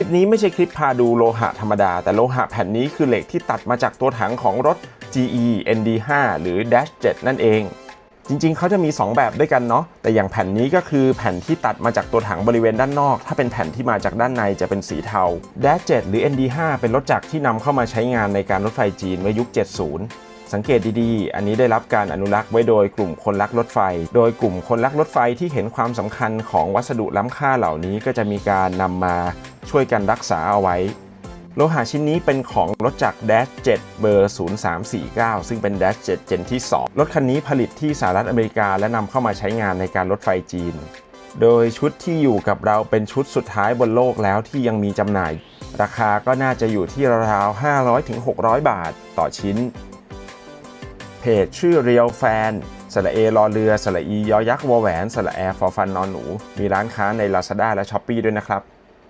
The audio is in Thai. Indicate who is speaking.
Speaker 1: คลิปนี้ไม่ใช่คลิปพาดูโลหะธรรมดา แต่โลหะแผ่นนี้คือเหล็กที่ตัดมาจากตัวถังของรถ GE ND5 หรือ Dash 7นั่นเอง จริงๆ เขาจะมี 2 แบบด้วยกันเนาะแต่อย่างแผ่นนี้ก็คือแผ่นที่ตัดมาจากตัวถังบริเวณด้านนอก ถ้าเป็นแผ่นที่มาจากด้านในจะเป็นสีเทา Dash 7หรือ ND5 เป็นรถจักรที่นำเข้ามาใช้งานในการรถไฟจีนเมื่อยุค 70สังเกตดีๆ อันนี้ได้รับการอนุรักษ์ไว้โดยกลุ่มคนรักรถไฟ โดยกลุ่มคนรักรถไฟที่เห็นความสำคัญของวัสดุล้ำค่าเหล่านี้ก็จะมีการนำมา ช่วยกันรักษาเอาไว้ โลหะชิ้นนี้เป็นของรถจักร Dash 7 เบอร์ 0349 ซึ่งเป็น Dash 7 เจนที่ 2 รถคันนี้ผลิตที่สหรัฐอเมริกาและนำเข้ามาใช้งานในการรถไฟจีน โดยชุดที่อยู่กับเราเป็นชุดสุดท้ายบนโลกแล้วที่ยังมีจำหน่าย ราคาก็น่าจะอยู่ที่ราวๆ500-600 บาทต่อชิ้น เพจชื่อ Real Fan สระเอรอเรือสระอียอยักษ์วอแหวนสระแอร์ฟอฟันนอนหนู มีร้านค้าใน Lazada และ Shopee ด้วยนะครับ